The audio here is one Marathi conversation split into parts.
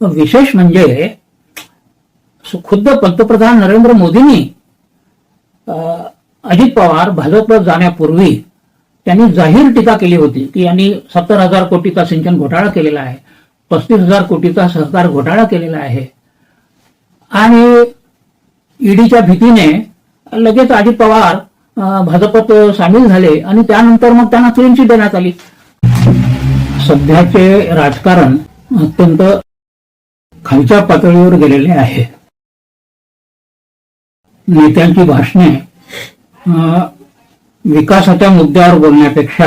विशेष म्हणजे खुद्द पंतप्रधान नरेंद्र मोदींनी अजित पवार भाजपला जाण्यापूर्वी त्यांनी जाहीर टीका केली होती की यांनी सत्तर हजार कोटीचा सिंचन घोटाळा केलेला आहे पस्तीस हजार कोटीचा सहकार घोटाळा केलेला आहे. आणि ईडीच्या भीतीने लगेच अजित पवार भाजपत सामील झाले आणि त्यानंतर मग त्यांना क्लीन चिट देण्यात आली. सध्याचे राजकारण अत्यंत खालच्या पातळीवर गेलेले आहे नेत्यांची भाषणे विकासाच्या मुद्द्यावर बोलण्यापेक्षा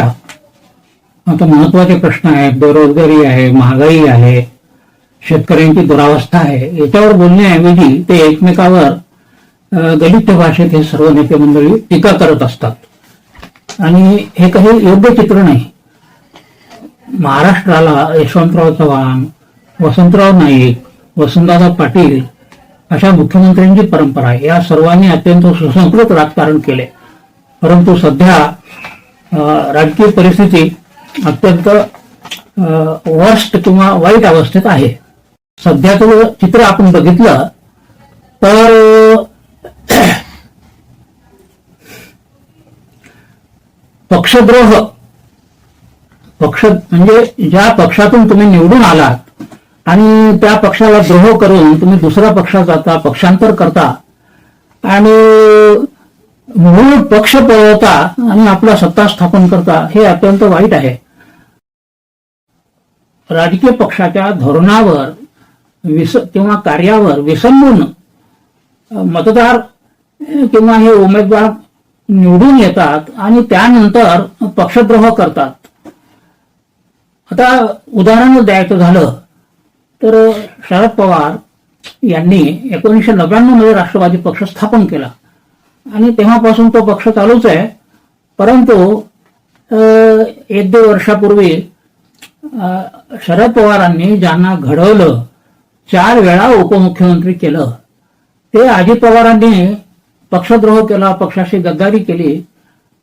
आता महत्त्वाचे प्रश्न आहेत. बेरोजगारी आहे महागाई आहे शेतकऱ्यांची दुरावस्था आहे. याच्यावर बोलण्याऐवजी ते एकमेकावर गलित भाषेत हे सर्व नेते मंडळी टीका करत असतात. आणि हे काही योग्य चित्र नाही. महाराष्ट्राला यशवंतराव चव्हाण वसंतराव नाईक वसंतदादा पाटील अशा मुख्यमंत्र्यांची परंपरा आहे. या सर्वांनी अत्यंत सुसंस्कृत राजकारण केले. परंतु सध्या राजकीय परिस्थिती अत्यंत वर्स्ट किंवा वाईट अवस्थेत आहे. सध्याचं चित्र आपण बघितलं तर पक्षद्रोह पक्ष म्हणजे ज्या पक्षातून तुम्ही निवडून आलात आणि त्या पक्षाला द्रोह करून तुम्ही दुसऱ्या पक्षात जाता पक्षांतर करता. आणि मूळ पक्ष पळवता आणि आपला सत्ता स्थापन करता हे अत्यंत वाईट आहे. राजकीय पक्षाच्या धोरणावर विस किंवा कार्यावर विसंबून मतदार किंवा हे उमेदवार निवडून येतात आणि त्यानंतर पक्षद्रोह करतात. आता उदाहरण द्यायचं झालं. तर शरद पवार यांनी एकोणीसशे नव्याण्णवमध्ये राष्ट्रवादी पक्ष स्थापन केला. आणि तेव्हापासून तो पक्ष चालूच आहे. परंतु एक दोन वर्षापूर्वी शरद पवारांनी ज्यांना घडवलं चार वेळा उपमुख्यमंत्री केलं. ते अजित पवारांनी पक्षद्रोह केला पक्षाशी गद्दारी केली.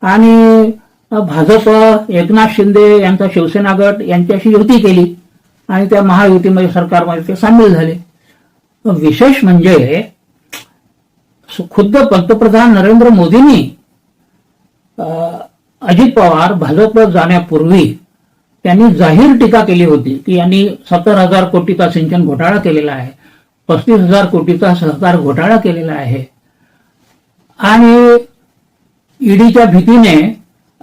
आणि भाजप एकनाथ शिंदे यांचा शिवसेना गट यांच्याशी युती केली. आणि त्या महायुतीमध्ये सरकारमध्ये ते सामील झाले. विशेष म्हणजे खुद्द पंतप्रधान नरेंद्र मोदींनी अजित पवार भाजपवर जाण्यापूर्वी त्यांनी जाहीर टीका केली होती की यांनी सत्तर हजार कोटीचा सिंचन घोटाळा केलेला आहे पस्तीस हजार कोटीचा सहकार घोटाळा केलेला आहे. आणि ईडीच्या भीतीने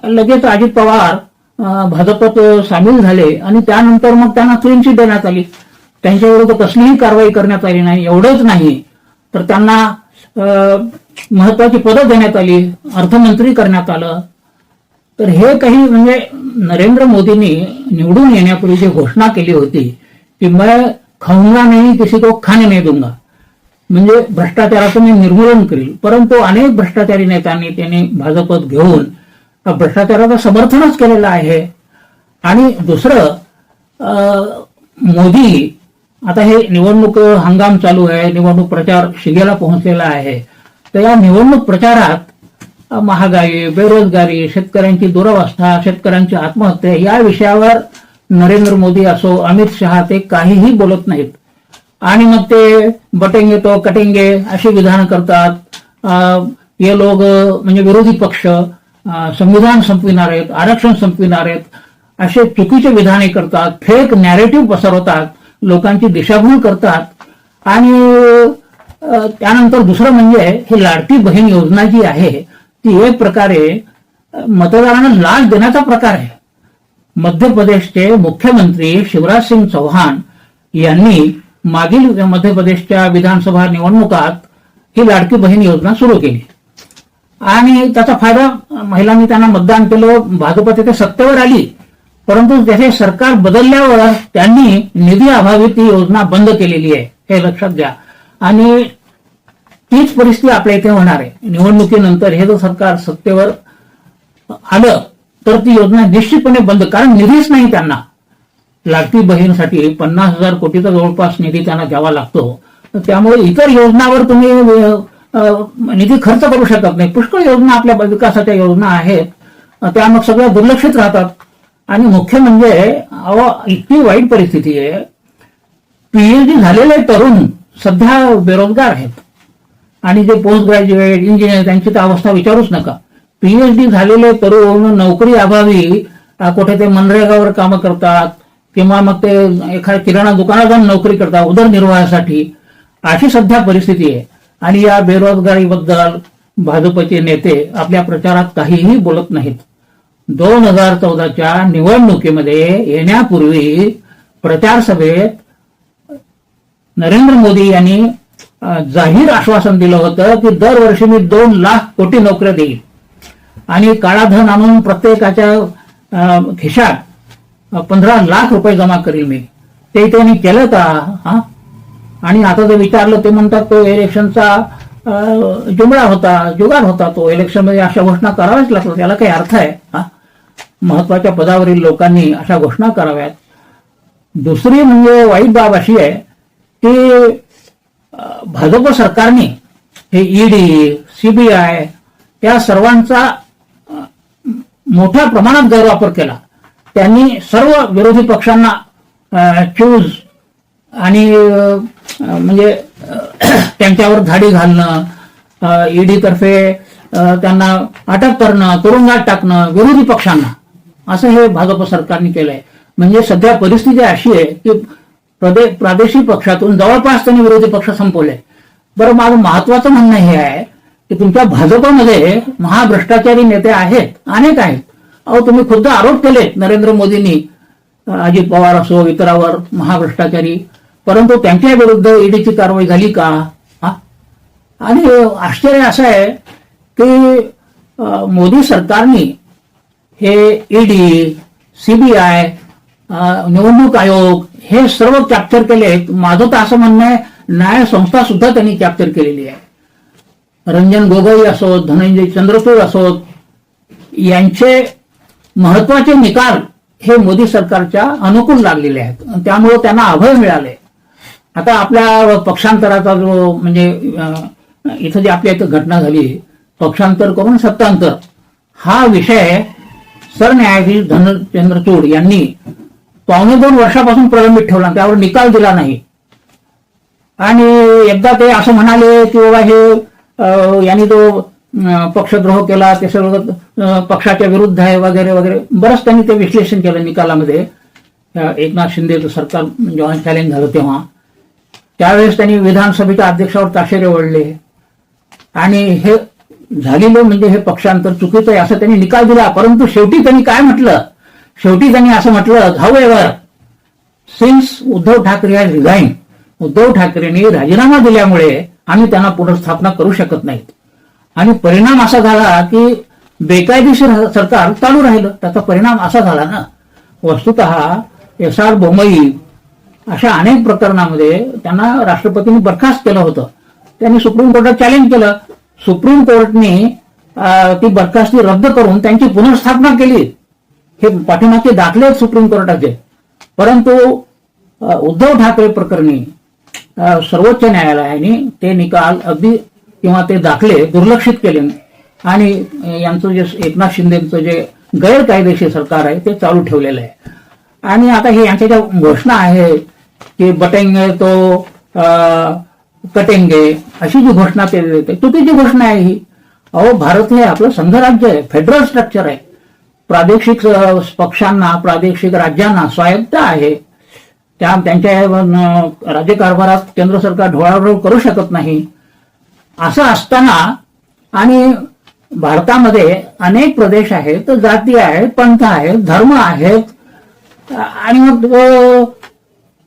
लगेच अजित पवार भाजपत सामील झाले आणि त्यानंतर मग त्यांना क्लीन चिट देण्यात आली. त्यांच्याविरुद्ध कसलीही कारवाई करण्यात आली नाही एवढंच नाही. तर त्यांना महत्वाची पदं देण्यात आली अर्थमंत्री करण्यात आलं. तर हे काही म्हणजे नरेंद्र मोदींनी निवडून येण्यापूर्वी जी घोषणा केली होती की मैं खाऊंगा नाही किसी को खाने नाही दूंगा. म्हणजे भ्रष्टाचाराचं मी निर्मूलन करील. परंतु अनेक भ्रष्टाचारी नेत्यांनी त्यांनी भाजपत घेऊन भ्रष्टाचाराचं समर्थनच केलेलं आहे. आणि दुसरं अं, मोदी आता हे निवडणूक हंगाम चालू आहे निवडणूक प्रचार शिगेला पोहोचलेला आहे. तर या निवडणूक प्रचारात महागाई बेरोजगारी शेतकऱ्यांची दुरवस्था शेतकऱ्यांची आत्महत्या या विषयावर नरेंद्र मोदी असो अमित शहा ते काहीही बोलत नाहीत. आणि मग ते बटेंगे तो कटेंगे अशी विधानं करतात. अं, हे लोक म्हणजे विरोधी पक्ष संविधान संपविणार आहेत आरक्षण संपविणार आहेत असे चुकीचे विधाने करतात फेक नॅरेटिव्ह पसरवतात लोकांची दिशाभूल करतात. आणि त्यानंतर दुसरं म्हणजे ही लाडकी बहीण योजना जी आहे ती एक प्रकारे मतदारांना लाच देण्याचा प्रकार आहे. मध्य प्रदेशचे मुख्यमंत्री शिवराज सिंग चौहान यांनी मागील मध्य प्रदेशच्या विधानसभा निवडणुकात ही लाडकी बहीण योजना सुरू केली. आणि त्याचा फायदा महिलांनी त्यांना मतदान केलं भाजप तिथे सत्तेवर आली. परंतु त्याचे सरकार बदलल्यावर त्यांनी निधी अभावी ती योजना बंद केलेली आहे. हे लक्षात घ्या. आणि तीच परिस्थिती आपल्या इथे होणार आहे. निवडणुकीनंतर हे जर सरकार सत्तेवर आलं तर ती योजना निश्चितपणे बंद. कारण निधीच नाही त्यांना. लाडकी बहीणसाठी पन्नास हजार कोटीचा जवळपास निधी त्यांना द्यावा लागतो. त्यामुळे इतर योजनावर तुम्ही निधी खर्च करू शकत नाही. पुष्कळ योजना आपल्या विकासाच्या योजना आहेत. त्या मग सगळ्या दुर्लक्षित राहतात. आणि मुख्य म्हणजे अहो इतकी वाईट परिस्थिती आहे. पीएचडी झालेले तरुण सध्या बेरोजगार आहेत. आणि जे पोस्ट ग्रॅज्युएट इंजिनियर त्यांची तर अवस्था विचारूच नका. पीएचडी झालेले तरुण नोकरी अभावी कुठे ते मनरेगावर कामं करतात किंवा मग ते एखाद्या किराणा दुकानात जाऊन नोकरी करतात उदरनिर्वाहासाठी. अशी सध्या परिस्थिती आहे. आणि या बेरोजगारीबद्दल भाजपचे नेते आपल्या प्रचारात काहीही बोलत नाहीत. दोन हजार चौदाच्या निवडणुकीमध्ये येण्यापूर्वी प्रचार सभेत नरेंद्र मोदी यांनी जाहीर आश्वासन दिलं होतं की दरवर्षी मी दोन लाख कोटी नोकऱ्या देईल. आणि काळाधन आणून प्रत्येकाच्या खिशात पंधरा लाख रुपये जमा करील मी. ते त्यांनी केलं का? हा? आणि आता जर विचारलं ते म्हणतात तो इलेक्शनचा जुमळा होता जुगार होता तो. इलेक्शनमध्ये अशा घोषणा कराव्याच लागतात त्याला काही अर्थ आहे? हा? महत्त्वाच्या पदावरील लोकांनी अशा घोषणा कराव्यात. दुसरी म्हणजे वाईट बाब अशी आहे की भाजप सरकारने हे ईडी सीबीआय या सर्वांचा मोठ्या प्रमाणात गैरवापर केला. त्यांनी सर्व विरोधी पक्षांना चूज आणि म्हणजे त्यांच्यावर धाडी घालणं ईडी तर्फे त्यांना अटक करणं तुरुंगात टाकणं विरोधी पक्षांना असं हे भाजप सरकारने केलंय. म्हणजे सध्या परिस्थिती अशी आहे की प्रदे प्रादेशिक पक्षातून जवळपास त्यांनी विरोधी पक्ष संपवले. बरं माझं महत्वाचं म्हणणं हे आहे की तुमच्या भाजपमध्ये महाभ्रष्टाचारी नेते आहेत अनेक आहेत. अहो तुम्ही खुद्द आरोप केलेत नरेंद्र मोदींनी अजित पवार असो इतरावर महाभ्रष्टाचारी परंतु त्यांच्या विरुद्ध ईडीची कारवाई झाली का? हा? आणि आश्चर्य असं आहे की मोदी सरकारने हे ईडी सीबीआय निवडणूक आयोग हे सर्व कॅप्चर केलेत माझं तर असं म्हणणं आहे न्याय संस्था सुद्धा त्यांनी कॅप्चर केलेली आहे. रंजन गोगोई असोत धनंजय चंद्रचूड असोत यांचे महत्त्वाचे निकाल हे मोदी सरकारच्या अनुकूल लागलेले आहेत. त्यामुळे त्यांना अभय मिळाले आता आपल्या पक्षांतराचा जो म्हणजे इथं जी आपल्या इथं घटना झाली पक्षांतर करून सत्तांतर हा विषय सरन्यायाधीश धनचंद्रचूड यांनी पावणे दोन वर्षापासून प्रलंबित ठेवला त्यावर निकाल दिला नाही. आणि एकदा ते असं म्हणाले की बाबा हे यांनी तो पक्षद्रोह केला ते सर्व पक्षाच्या विरुद्ध आहे वगैरे वगैरे बरंच त्यांनी ते विश्लेषण केलं निकालामध्ये. एकनाथ शिंदेचं सरकार जेव्हा चॅलेंज झालं तेव्हा. त्यावेळेस त्यांनी विधानसभेच्या अध्यक्षावर ताशेरे ओढले. आणि हे झालेलं म्हणजे हे पक्षांतर चुकीचं आहे असं त्यांनी निकाल दिला. परंतु शेवटी त्यांनी काय म्हटलं? शेवटी त्यांनी असं म्हटलं however since Uddhav Thackeray has resign Uddhav ठाकरेंनी राजीनामा दिल्यामुळे आम्ही त्यांना पुनर्स्थापना करू शकत नाहीत. आणि परिणाम असा झाला की बेकायदेशीर सरकार चालू राहिलं. त्याचा परिणाम असा झाला ना. वस्तुत एस आर बोमई अशा अनेक प्रकरणामध्ये त्यांना राष्ट्रपतींनी बरखास्त केलं होतं. त्यांनी सुप्रीम कोर्टात चॅलेंज केलं. सुप्रीम कोर्टने ती बरखास्ती रद्द करून त्यांची पुनर्स्थापना केली. हे पाठीमागचे दाखले आहेत सुप्रीम कोर्टाचे. परंतु उद्धव ठाकरे प्रकरणी सर्वोच्च न्यायालयाने ते निकाल अगदी किंवा ते दाखले दुर्लक्षित केले. आणि यांचं जे एकनाथ शिंदेचं जे गैरकायदेशीर सरकार आहे ते चालू ठेवलेलं आहे. आणि आता हे यांच्या ज्या घोषणा आहे की बटेंगे तो कटेंगे अशी जी घोषणा केली देते चुकीची घोषणा आहे ही. अहो भारत हे आपलं संघराज्य आहे फेडरल स्ट्रक्चर आहे. प्रादेशिक पक्षांना प्रादेशिक राज्यांना स्वायत्त आहे. त्या त्यांच्या राज्यकारभारात केंद्र सरकार ढोळाढोळ करू शकत नाही. असं असताना आणि भारतामध्ये अनेक प्रदेश आहेत जाती आहेत पंथ आहेत धर्म आहेत आणि मग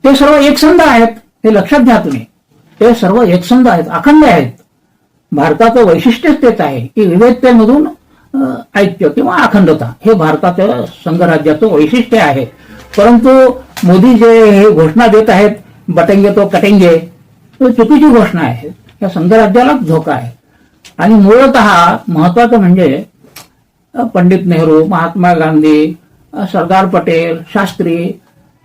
ते सर्व एकसंध आहेत हे लक्षात घ्या तुम्ही. ते सर्व एकसंध आहेत अखंड आहेत. भारताचं वैशिष्ट्यच तेच आहे की विविधतेमधून ऐक्य किंवा अखंडता हे भारताचं संघराज्याचं वैशिष्ट्य आहे. परंतु मोदी जे हे घोषणा देत आहेत बटेंगे तो कटेंगे तो चुकीची घोषणा आहे. या संघराज्यालाच धोका आहे. आणि मूळत महत्वाचं म्हणजे पंडित नेहरू महात्मा गांधी सरदार पटेल शास्त्री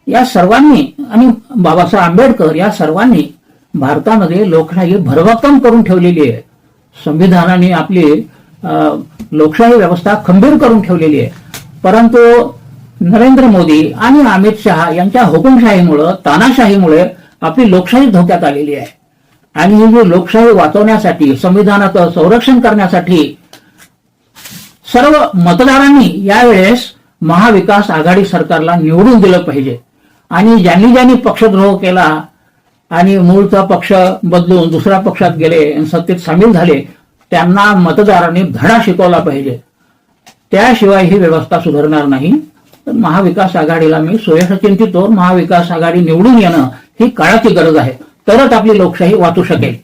या सर्वांनी आणि बाबासाहेब आंबेडकर या सर्वांनी भारतामध्ये लोकशाही भरभक्कम करून ठेवलेली आहे. संविधानाने आपली लोकशाही व्यवस्था खंबीर करून ठेवलेली आहे. परंतु नरेंद्र मोदी आणि अमित शहा यांच्या हुकुमशाहीमुळं तानाशाहीमुळे आपली लोकशाही धोक्यात आलेली आहे. आणि ही जी लोकशाही वाचवण्यासाठी संविधानाचं संरक्षण करण्यासाठी सर्व मतदारांनी यावेळेस महाविकास आघाडी सरकारला निवडून दिलं पाहिजे. आणि ज्यांनी ज्यांनी पक्षद्रोह केला आणि मूळचा पक्ष बदलून दुसऱ्या पक्षात गेले आणि सत्तेत सामील झाले त्यांना मतदारांनी धडा शिकवला पाहिजे. त्याशिवाय ही व्यवस्था सुधारणार नाही. तर महाविकास आघाडीला मी सुयश महाविकास आघाडी निवडून येणं ही काळाची गरज आहे. तरच आपली लोकशाही वाचू शकेल.